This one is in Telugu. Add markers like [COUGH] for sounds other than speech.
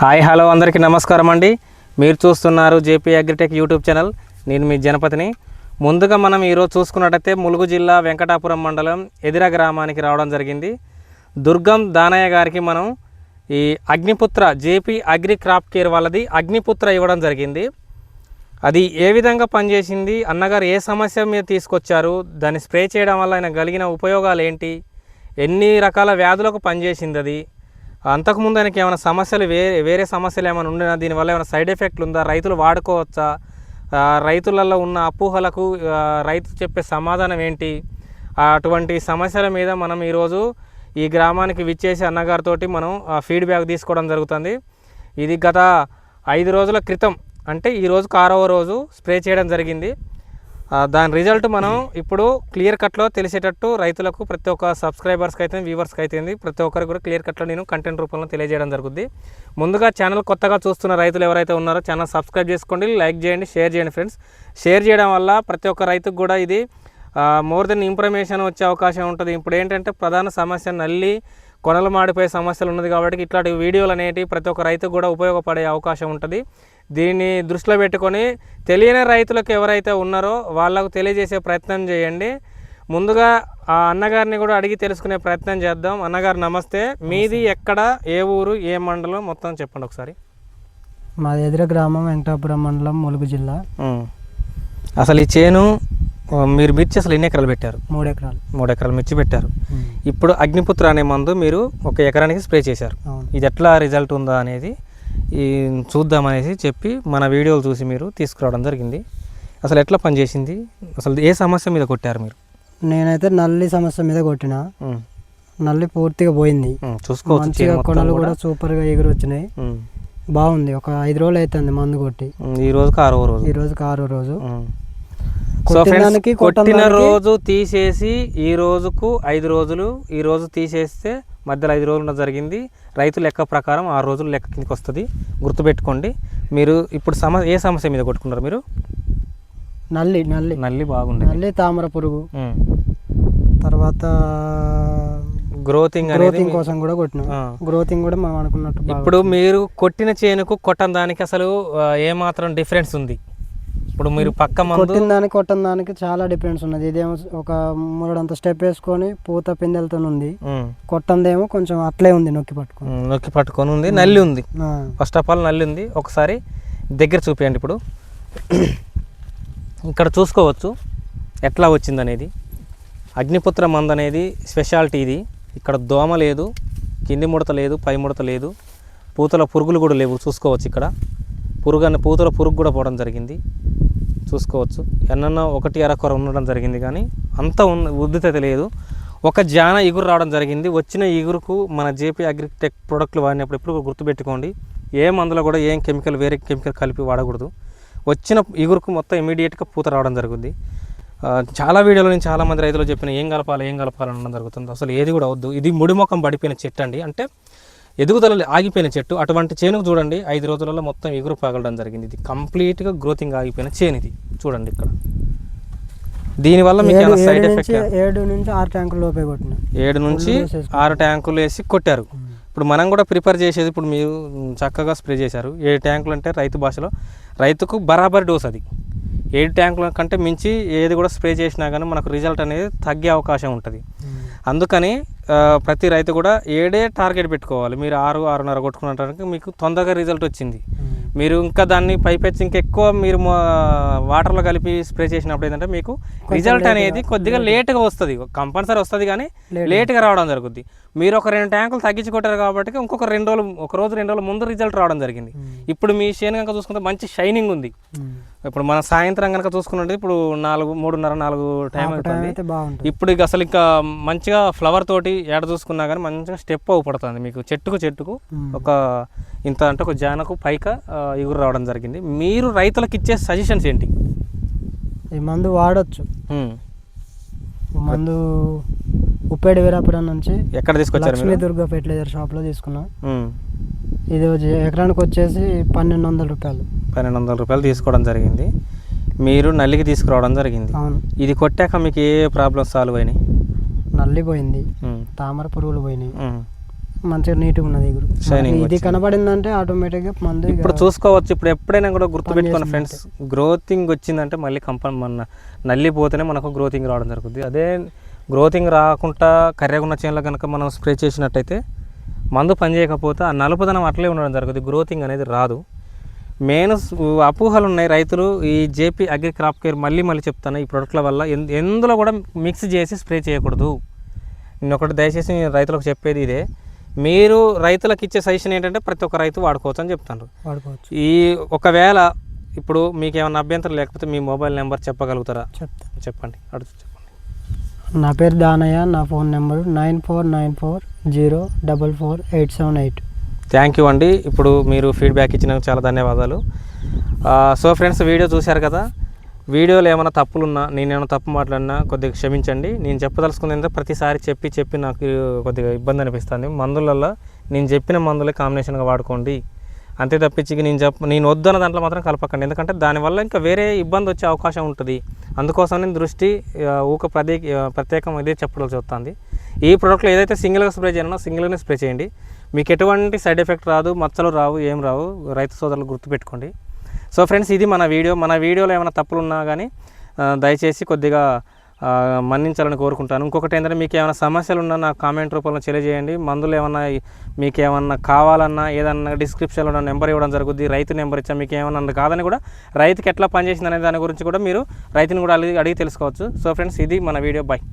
హాయ్ హలో అందరికీ నమస్కారం అండి. మీరు చూస్తున్నారు జేపీ అగ్రిటెక్ యూట్యూబ్ ఛానల్. నేను మీ జనపతిని. ముందుగా మనం ఈరోజు చూసుకున్నట్టయితే ములుగు జిల్లా వెంకటాపురం మండలం ఎదిర గ్రామానికి రావడం జరిగింది. దుర్గం దానయ్య గారికి మనం ఈ Agniputra JP agri crop care వాళ్ళది అగ్నిపుత్ర ఇవ్వడం జరిగింది. అది ఏ విధంగా పనిచేసింది అన్నగారు ఏ సమస్య మీద తీసుకొచ్చారు దాన్ని స్ప్రే చేయడం వల్ల ఆయన కలిగిన ఉపయోగాలు ఏంటి ఎన్ని రకాల వ్యాధులకు పనిచేసింది అది అంతకుముందు ఆయనకి ఏమైనా సమస్యలు వేరే వేరే సమస్యలు ఏమైనా ఉండినా దీనివల్ల ఏమైనా సైడ్ ఎఫెక్ట్లు ఉందా? రైతులు వాడుకోవచ్చా? రైతులలో ఉన్న అపోహలకు రైతు చెప్పే సమాధానం ఏంటి? అటువంటి సమస్యల మీద మనం ఈరోజు ఈ గ్రామానికి విచ్చేసి అన్నగారితోటి మనం ఫీడ్బ్యాక్ తీసుకోవడం జరుగుతుంది. ఇది గత ఐదు రోజుల క్రితం అంటే ఈ రోజుకు ఆరవ రోజు స్ప్రే చేయడం జరిగింది. దాని రిజల్ట్ మనం ఇప్పుడు క్లియర్ కట్లో తెలిసేటట్టు రైతులకు ప్రతి ఒక్క సబ్స్క్రైబర్స్కి అయితే వ్యూవర్స్కి అయితే ప్రతి ఒక్కరికి కూడా క్లియర్ కట్లో నేను కంటెంట్ రూపంలో తెలియజేయడం జరుగుద్ది. ముందుగా ఛానల్ కొత్తగా చూస్తున్న రైతులు ఎవరైతే ఉన్నారో ఛానల్ సబ్స్క్రైబ్ చేసుకోండి లైక్ చేయండి షేర్ చేయండి ఫ్రెండ్స్ షేర్ చేయడం వల్ల ప్రతి ఒక్క రైతుకు కూడా ఇది మోర్ దెన్ ఇన్ఫర్మేషన్ వచ్చే అవకాశం ఉంటుంది. ఇప్పుడు ఏంటంటే ప్రధాన సమస్య నల్లి కొనలు మాడిపోయే సమస్యలు ఉన్నది కాబట్టి ఇట్లాంటి వీడియోలు అనేటివి ప్రతి ఒక్క రైతుకు కూడా ఉపయోగపడే అవకాశం ఉంటుంది. దీన్ని దృష్టిలో పెట్టుకొని తెలియని రైతులకు ఎవరైతే ఉన్నారో వాళ్ళకు తెలియజేసే ప్రయత్నం చేయండి. ముందుగా ఆ అన్నగారిని కూడా అడిగి తెలుసుకునే ప్రయత్నం చేద్దాం. అన్నగారు నమస్తే. మీది ఎక్కడ ఏ ఊరు ఏ మండలం? మొత్తం చెప్పండి ఒకసారి. మాది ఎదుర గ్రామం వెంకటాపురం మండలం ములుగు జిల్లా. అసలు ఈ చేను మీరు మిర్చి అసలు ఎన్ని ఎకరాలు పెట్టారు? మూడు ఎకరాలు. మూడు ఎకరాలు మిర్చి పెట్టారు. ఇప్పుడు అగ్నిపుత్ర అనే మందు మీరు ఒక ఎకరానికి స్ప్రే చేశారు. ఇది ఎట్లా రిజల్ట్ ఉందా అనేది ఈ చూద్దామనేసి చెప్పి మన వీడియోలు చూసి మీరు తీసుకురావడం జరిగింది. అసలు ఎట్లా పనిచేసింది? అసలు ఏ సమస్య మీద కొట్టారు మీరు? నేనైతే నల్లి సమస్య మీద కొట్టిన. నల్లి పూర్తిగా పోయింది. చూసుకోవచ్చు కొనలు కూడా. సూపర్గా ఎగురు వచ్చినాయి బాగుంది. ఒక ఐదు రోజులు అవుతుంది మందు కొట్టి. ఈ రోజుకి ఆరో రోజు. ఈ రోజుకి ఆరో రోజు. కొట్టిన రోజు తీసేసి ఈ రోజుకు ఐదు రోజులు ఈ రోజు తీసేస్తే మధ్యలో ఐదు రోజులు జరిగింది. రైతు లెక్క ప్రకారం ఆరు రోజులు లెక్క కిందకి వస్తుంది. గుర్తుపెట్టుకోండి. మీరు ఇప్పుడు సమ ఏ సమస్య మీద కొట్టుకున్నారు మీరు? నల్లి నల్లి. నల్లి బాగుండేది. నల్లి తామర పురుగు. తర్వాత గ్రోతింగ్ అనేది గ్రోతింగ్ కోసం కూడా కొట్టినాం. గ్రోతింగ్ కూడా మనం అనుకున్నట్టు ఇప్పుడు మీరు కొట్టిన చేనుకు కొట్టని దానికి అసలు ఆ, ఏ మాత్రం డిఫరెన్స్ ఉంది? ఇప్పుడు మీరు పక్క కొట్టిన దానికి కొట్టిన దానికి చాలా డిఫరెన్స్ ఉన్నది. ఇదేమో ఒక మూడంత స్టెప్ వేసుకొని పూత పిందెలతో ఉంది. కొట్టందేమో కొంచెం అట్లే ఉంది నొక్కి పట్టుకొని. నొక్కి పట్టుకొని ఉంది. నల్లి ఉంది. ఫస్ట్ ఆఫ్ ఆల్ నల్లి ఉంది. ఒకసారి దగ్గర చూపించండి ఇప్పుడు. [CLEARS THROAT] ఇక్కడ చూసుకోవచ్చు. ఎట్లా వచ్చింది అనేది అగ్నిపుత్ర మందు అనేది స్పెషాలిటీ ఇది. ఇక్కడ దోమ లేదు కింది ముడత లేదు పై ముడత లేదు. పూతల పురుగులు కూడా లేవు. చూసుకోవచ్చు ఇక్కడ. పురుగు పూతల పురుగు కూడా పోవడం జరిగింది. చూసుకోవచ్చు. ఎన్నన్నా ఒకటి అరకొర ఉండడం జరిగింది కానీ అంత ఉన్న ఉద్దిత లేదు. ఒక జాన ఇగురు రావడం జరిగింది. వచ్చిన ఇగురుకు మన జేపీ అగ్రిటెక్ ప్రోడక్ట్లు వాడినప్పుడు ఎప్పుడు గుర్తుపెట్టుకోండి. ఏ మందులో కూడా ఏం కెమికల్ వేరే కెమికల్ కలిపి వాడకూడదు. వచ్చిన ఇగురుకు మొత్తం ఇమీడియట్గా పూత రావడం జరుగుతుంది చాలా వీడియోలో నేను చాలామంది రైతులు చెప్పిన ఏం కలపాలి ఏం కలపాలి అనడం జరుగుతుంది. అసలు ఏది కూడా వద్దు. ఇది ముడిముఖం పడిపోయిన చెట్టు అండి. అంటే ఎదుగుదల ఆగిపోయిన చెట్టు. అటువంటి చేనుకు చూడండి. ఐదు రోజులలో మొత్తం ఎగురు పగలడం జరిగింది. ఇది కంప్లీట్గా గ్రోతింగ్ ఆగిపోయిన చేను ఇది. చూడండి ఇక్కడ. దీనివల్ల మీకు సైడ్ ఎఫెక్ట్ ఏడు నుంచి ఆరు ట్యాంకుల లోపే కొట్టిన. ఏడు నుంచి ఆరు ట్యాంకులు వేసి కొట్టారు. ఇప్పుడు మనం కూడా ప్రిపేర్ చేసేది ఇప్పుడు మీరు చక్కగా స్ప్రే చేశారు. ఏడు ట్యాంకులు అంటే రైతు భాషలో రైతుకు బరాబర్ డోస్ అది. ఏడు ట్యాంకుల కంటే మించి ఏది కూడా స్ప్రే చేసినా కానీ మనకు రిజల్ట్ అనేది తగ్గే అవకాశం ఉంటుంది. అందుకని ప్రతి రైతు కూడా ఏడే టార్గెట్ పెట్టుకోవాలి. మీరు ఆరు ఆరున్నర కొట్టుకున్నటానికి మీకు తొందరగా రిజల్ట్ వచ్చింది. మీరు ఇంకా దాన్ని పైపెచ్చి ఇంకా ఎక్కువ మీరు మా- వాటర్లో కలిపి స్ప్రే చేసినప్పుడు ఏంటంటే మీకు రిజల్ట్ అనేది కొద్దిగా లేట్గా వస్తుంది. కంపల్సరీ వస్తుంది కానీ లేట్గా. రావడం జరుగుద్ది. మీరు ఒక రెండు ట్యాంకులు తగ్గించి కొట్టారు కాబట్టి ఇంకొక రెండు రోజులు ఒక రోజు రెండు రోజుల ముందు రిజల్ట్ రావడం జరిగింది. ఇప్పుడు మీ చేను కనుక చూసుకుంటే మంచి షైనింగ్ ఉంది. ఇప్పుడు మన సాయంత్రం కనుక చూసుకున్నట్టు ఇప్పుడు నాలుగు మూడున్నర నాలుగు టైం అవుతుంది. ఇప్పుడు ఇక అసలు ఇంకా మంచిగా ఫ్లవర్ తోటి ఏడ చూసుకున్నా కానీ మంచిగా స్టెప్ అవుపడుతుంది మీకు చెట్టుకు చెట్టుకు ఒక ఇంత అంటే ఒక జానకు పైక ఎగురు రావడం జరిగింది. మీరు రైతులకు ఇచ్చే సజెషన్స్ ఏంటి? ఈ మందు వాడొచ్చు. మందు ఉప్పేడి వీరాపురం నుంచి ఎక్కడ తీసుకొచ్చారు లక్ష్మీ దుర్గా ఫెర్టిలైజర్ షాప్లో తీసుకున్నా. ఇది ఎకరానికి వచ్చేసి పన్నెండు వందల రూపాయలు. పన్నెండు వందల రూపాయలు తీసుకోవడం జరిగింది. మీరు నల్లికి తీసుకురావడం జరిగింది. అవును. ఇది కొట్టాక మీకు ఏ ప్రాబ్లమ్స్ సాల్వ్ అయినాయి? నల్లి పోయింది. ఉమ్. తామర పురుగులు పోయినాయి. ఉమ్. మంచిగా నీట్గా ఉన్నది ఎగురు Shining ఇది వచ్చింది. కనబడిందంటే ఆటోమేటిక్గా మందు ఇక ఇప్పుడు చూసుకోవచ్చు. ఇప్పుడు ఎప్పుడైనా కూడా గుర్తుపెట్టుకోండి ఫ్రెండ్స్. గ్రోతింగ్ వచ్చిందంటే మళ్ళీ కంపల్ మన నల్లిపోతేనే మనకు గ్రోతింగ్ రావడం జరుగుతుంది అదే గ్రోతింగ్ రాకుండా కర్రెగా ఉన్న చేనులో కనుక మనం స్ప్రే చేసినట్టయితే మందు పనిచేయకపోతే ఆ నలుపుదనం అట్లే ఉండడం జరుగుతుంది గ్రోతింగ్ అనేది రాదు. మెయిన్ అపోహలు ఉన్నాయి రైతులు. ఈ జేపీ అగ్రి క్రాప్ కేర్ మళ్ళీ మళ్ళీ చెప్తాను ఈ ప్రొడక్ట్ల వల్ల. ఎందులో కూడా మిక్స్ చేసి స్ప్రే చేయకూడదు. నేను ఒకటి దయచేసి రైతులకు చెప్పేది ఇదే. మీరు రైతులకు ఇచ్చే సజెషన్ ఏంటంటే ప్రతి ఒక్క రైతు వాడుకోవచ్చు అని చెప్తాను. వాడుకోవచ్చు. ఈ ఒకవేళ ఇప్పుడు మీకు ఏమైనా అభ్యంతరం లేకపోతే మీ మొబైల్ నెంబర్ చెప్పగలుగుతారా? చెప్తా చెప్పండి. అడుగు చెప్పండి. నా పేరు దానయ్య నా phone number nine four nine four zero double four eight seven eight. Thank you అండి. ఇప్పుడు మీరు ఫీడ్బ్యాక్ ఇచ్చినందుకు చాలా ధన్యవాదాలు. సో ఫ్రెండ్స్ వీడియో చూశారు కదా? వీడియోలో ఏమైనా తప్పులున్నా నేనేమైనా తప్పు మాట్లాడినా కొద్దిగా క్షమించండి. నేను చెప్పదలుచుకుంది ప్రతిసారి చెప్పి చెప్పి నాకు కొద్దిగా ఇబ్బంది అనిపిస్తుంది. మందులలో నేను చెప్పిన మందులే కాంబినేషన్గా వాడుకోండి. అంతే తప్పించి నేను చెప్ప నేను వద్దన్న దాంట్లో మాత్రం కలపకండి. ఎందుకంటే దానివల్ల ఇంకా వేరే ఇబ్బంది వచ్చే అవకాశం ఉంటుంది. అందుకోసం నేను దృష్టి ఊక ప్రత్యేక ప్రత్యేకం ఇదే చెప్పడం చూస్తుంది ఈ ప్రోడక్ట్లో ఏదైతే సింగిల్గా స్ప్రే చేయాలనో సింగిల్గానే స్ప్రే చేయండి. మీకు ఎటువంటి సైడ్ ఎఫెక్ట్ రాదు మచ్చలు రావు ఏం రావు రైతు సోదరులు గుర్తుపెట్టుకోండి సో ఫ్రెండ్స్ ఇది మన వీడియో. మన వీడియోలో ఏమైనా తప్పులు ఉన్నా కానీ దయచేసి కొద్దిగా మన్నించాలని కోరుకుంటాను. ఇంకొకటి ఏంటంటే మీకు ఏమైనా సమస్యలు ఉన్నా నాకు కామెంట్ రూపంలో తెలియజేయండి. మందులు ఏమన్నా మీకు ఏమన్నా కావాలన్నా ఏదన్నా డిస్క్రిప్షన్లో నా నెంబర్ ఇవ్వడం జరుగుద్ది రైతు నెంబర్ ఇచ్చా మీకు ఏమన్నా కాదని కూడా రైతుకి ఎట్లా పనిచేసింది అనే దాని గురించి కూడా మీరు రైతుని కూడా అడిగి అడిగి తెలుసుకోవచ్చు. సో ఫ్రెండ్స్ ఇది మన వీడియో. బాయ్